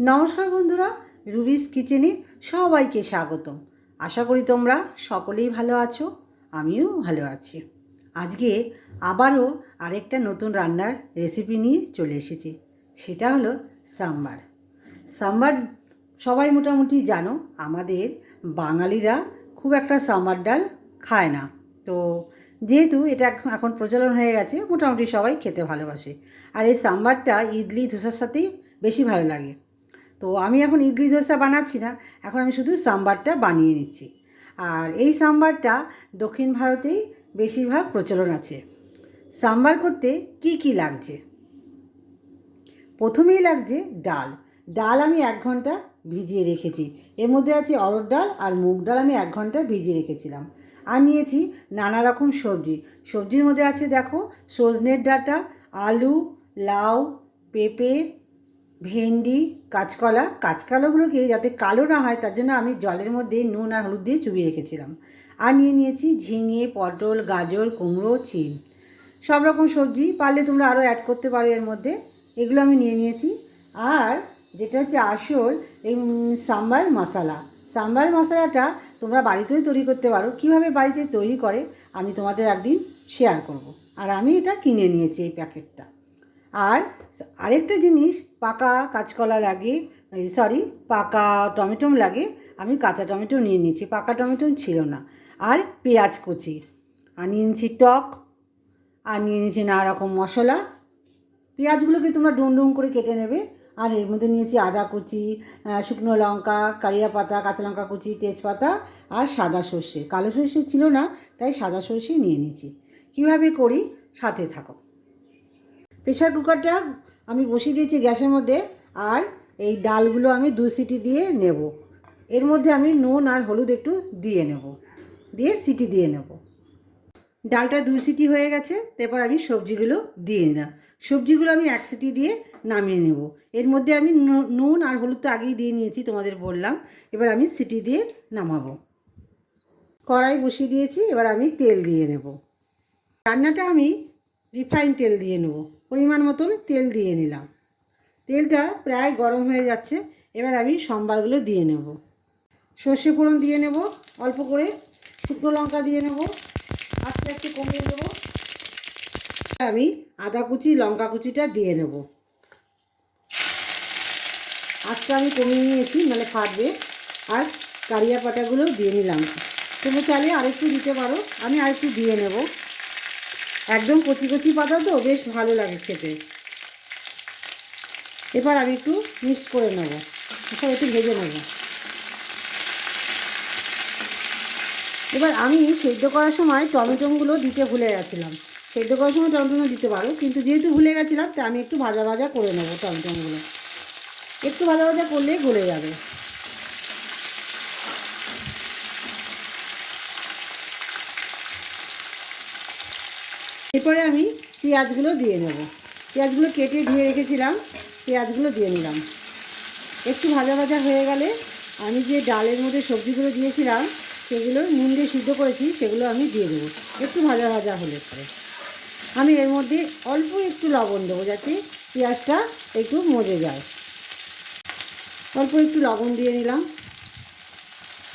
নমস্কার বন্ধুরা, রুবিস কিচেনে সবাইকে স্বাগতম। আশা করি তোমরা সকলেই ভালো আছো, আমিও ভালো আছি। আজকে আবারও আরেকটা নতুন রান্নার রেসিপি নিয়ে চলে এসেছি, সেটা হলো সাম্বার। সাম্বার সবাই মোটামুটি জানো, আমাদের বাঙালিরা খুব একটা সাম্বার ডাল খায় না। তো যেহেতু এটা এখন- প্রচলন হয়ে গেছে, মোটামুটি সবাই খেতে ভালোবাসে। আর এই সাম্বারটা ইডলি, ধোসার সাথেই বেশি ভালো লাগে। তো আমি এখন ইডলি ধোসা বানাচ্ছি না, এখন আমি শুধু সাম্বারটা বানিয়ে নিচ্ছি। আর এই সাম্বারটা দক্ষিণ ভারতেই বেশিরভাগ প্রচলন আছে। সাম্বার করতে কি কি লাগছে? প্রথমেই লাগছে ডাল। ডাল আমি এক ঘণ্টা ভিজিয়ে রেখেছি। এর মধ্যে আছে অরড় ডাল আর মুগ ডাল আমি এক ঘণ্টা ভিজিয়ে রেখেছিলাম। আর নিয়েছি নানা রকম সবজি। সবজির মধ্যে আছে দেখো সজনের ডাঁটা, আলু, লাউ, পেঁপে ভেন্ডি, কাঁচকলা কাঁচকলাগুলোকে যাতে কালো না হয়, তার জন্য আমি জলের মধ্যে নুন আর হলুদ দিয়ে চুবিয়ে রেখেছিলাম। আর নিয়ে নিয়েছি ঝিঙে, পটল, গাজর, কুমড়ো চিন সব রকম সবজি পারলে তোমরা আরও অ্যাড করতে পারো এর মধ্যে। এগুলো আমি নিয়ে নিয়েছি। আর যেটা হচ্ছে আসল, এই সাম্বার মশলা। সাম্বার মশলাটা তোমরা বাড়িতেও তৈরি করতে পারো। কীভাবে বাড়িতে তৈরি করে, আমি তোমাদের একদিন শেয়ার করব। আর আমি এটা কিনে নিয়েছি এই প্যাকেটটা। আর আরেকটা জিনিস, পাকা কাঁচকলা লাগে সরি পাকা টমেটো লাগে, আমি কাঁচা টমেটো নিয়ে নিয়েছি, পাকা টমেটো ছিল না। আর পেঁয়াজ কুচি আর নিয়ে নিয়েছি টক আর নিয়ে নিয়েছি নানা রকম মশলা। পেঁয়াজগুলোকে তোমরা ডুম ডুম করে কেটে নেবে, আর এর মধ্যে নিয়েছি আদা কুচি শুকনো লঙ্কা কারিয়া পাতা, কাঁচা লঙ্কা কুচি, তেজপাতা আর সাদা সর্ষে। কালো সর্ষে ছিল না, তাই সাদা সর্ষে নিয়ে নিয়েছি। কীভাবে করি? সাথে থাকো। প্রেশার কুকারটা আমি বসিয়ে দিয়েছি গ্যাসের মধ্যে আর এই ডালগুলো আমি দু সিটি দিয়ে নেব। এর মধ্যে আমি নুন আর হলুদ একটু দিয়ে নেব। দিয়ে সিটি দিয়ে নেব। ডালটা দুই সিটি হয়ে গেছে তারপর আমি সবজিগুলো দিয়ে নিলাম। সবজিগুলো আমি এক সিটি দিয়ে নামিয়ে নেব। এর মধ্যে আমি নুন আর হলুদ তো আগেই দিয়ে নিয়েছি, তোমাদের বললাম। এবার আমি সিটি দিয়ে নামাবো। কড়াই বসিয়ে দিয়েছি, এবার আমি তেল দিয়ে নেব। রান্নাটা আমি রিফাইন তেল দিয়ে নেব। পরিমাণ মতন তেল দিয়ে নিলাম। তেলটা প্রায় গরম হয়ে যাচ্ছে, এবার আমি সম্বারগুলো দিয়ে নেব। সর্ষে ফোড়ন দিয়ে নেব, অল্প করে শুকনো লঙ্কা দিয়ে নেব, আস্তে আস্তে কমিয়ে দেবো। আমি আদা কুচি, লঙ্কা কুচিটা দিয়ে নেব। আজকে আমি কমিয়ে নিয়েছি মানে ফাটবে, আর কারিয়া পাতাগুলো দিয়ে নিলাম। তুমি চাইলে আরেকটু দিতে পারো, আমি আরেকটু দিয়ে নেব। একদম কচি কচি পাতা তো, বেশ ভালো লাগে খেতে। এবার আমি একটু মিক্সড করে নেব। আচ্ছা একটু ভেজে নেব। এবার আমি সেদ্ধ করার সময় টমেটোগুলো দিতে ভুলে গেছিলাম। সেদ্ধ করার সময় টমেটো দিতে পারো, কিন্তু যেহেতু ভুলে গেছিলাম, তাই আমি একটু ভাজা ভাজা করে নেব টমেটোগুলো। একটু ভাজা ভাজা করলেই গলে যাবে। এরপরে আমি পেঁয়াজগুলো দিয়ে নেব। পেঁয়াজগুলো কেটে ধুয়ে রেখেছিলাম, পেঁয়াজগুলো দিয়ে নিলাম। একটু ভাজা ভাজা হয়ে গেলে আমি যে ডালের মধ্যে সবজিগুলো দিয়েছিলাম, সেগুলো নুন দিয়ে সিদ্ধ করেছি, সেগুলো আমি দিয়ে দেবো। একটু ভাজা ভাজা হলে পরে। আমি এর মধ্যে অল্প একটু লবণ দেবো যাতে পেঁয়াজটা একটু মজে যায়। অল্প একটু লবণ দিয়ে নিলাম।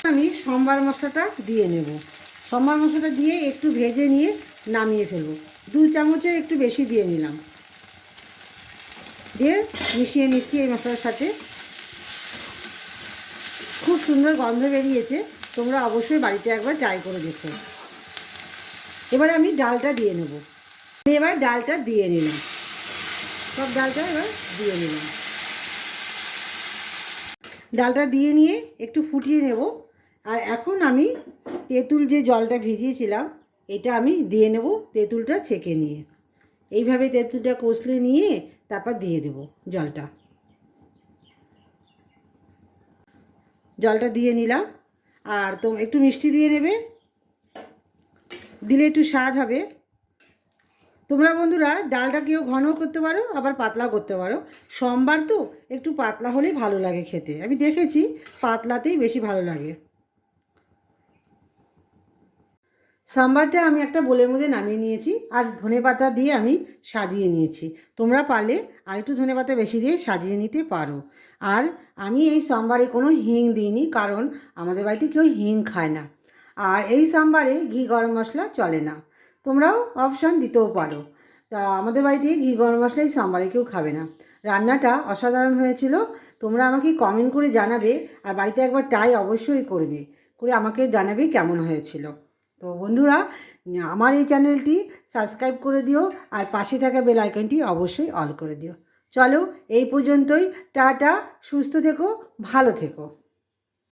আমি সম্বার মশলাটা দিয়ে নেব। সম্বার মশলাটা দিয়ে একটু ভেজে নিয়ে নামিয়ে ফেলব। দু চামচের একটু বেশি দিয়ে নিলাম। দিয়ে মিশিয়ে নিচ্ছি এই মশলার সাথে। খুব সুন্দর গন্ধ বেরিয়েছে। তোমরা অবশ্যই বাড়িতে একবার ট্রাই করে দেখো। এবার আমি ডালটা দিয়ে নেব। এবার ডালটা দিয়ে নিলাম। সব ডালটা এবার দিয়ে নিলাম। ডালটা দিয়ে নিয়ে একটু ফুটিয়ে নেব। আর এখন আমি তেঁতুল যে জলটা ভিজিয়েছিলাম, এটা আমি দিয়ে নেব তেঁতুলটা ছেঁকে নিয়ে। এইভাবে তেঁতুলটা কষলে নিয়ে তারপর দিয়ে দেব জলটা। জলটা দিয়ে নিলাম। আর তো একটু মিষ্টি দিয়ে নেবে, দিলে একটু স্বাদ হবে। তোমরা বন্ধুরা, ডালটা কেউ ঘনও করতে পারো, আবার পাতলাও করতে পারো। সোমবার তো একটু পাতলা হলেই ভালো লাগে খেতে। আমি দেখেছি, পাতলাতেই বেশি ভালো লাগে। সাম্বারটা আমি একটা বোলের মধ্যে নামিয়ে নিয়েছি আর ধনে পাতা দিয়ে আমি সাজিয়ে নিয়েছি। তোমরা পারলে আর একটু ধনে পাতা বেশি দিয়ে সাজিয়ে নিতে পারো। আর আমি এই সাম্বারে কোনো হিং দিইনি, কারণ আমাদের বাড়িতে কেউ হিং খায় না। আর এই সাম্বারে ঘি গরম মশলা চলে না। তোমরাও অপশান দিতেও পারো। তা আমাদের বাড়িতে ঘি গরম মশলা এই সাম্বারে কেউ খাবে না। রান্নাটা অসাধারণ হয়েছিল। তোমরা আমাকে কমেন্ট করে জানাবে আর বাড়িতে একবার ট্রাই অবশ্যই করবে। করে আমাকে জানাবে কেমন হয়েছিল। তো বন্ধুরা, আমার এই চ্যানেলটি সাবস্ক্রাইব করে দিও আর পাশে থাকা বেল আইকনটি অবশ্যই অল করে দিও। চলো, এই পর্যন্তই। টাটা, সুস্থ থেকো, ভালো থেকো।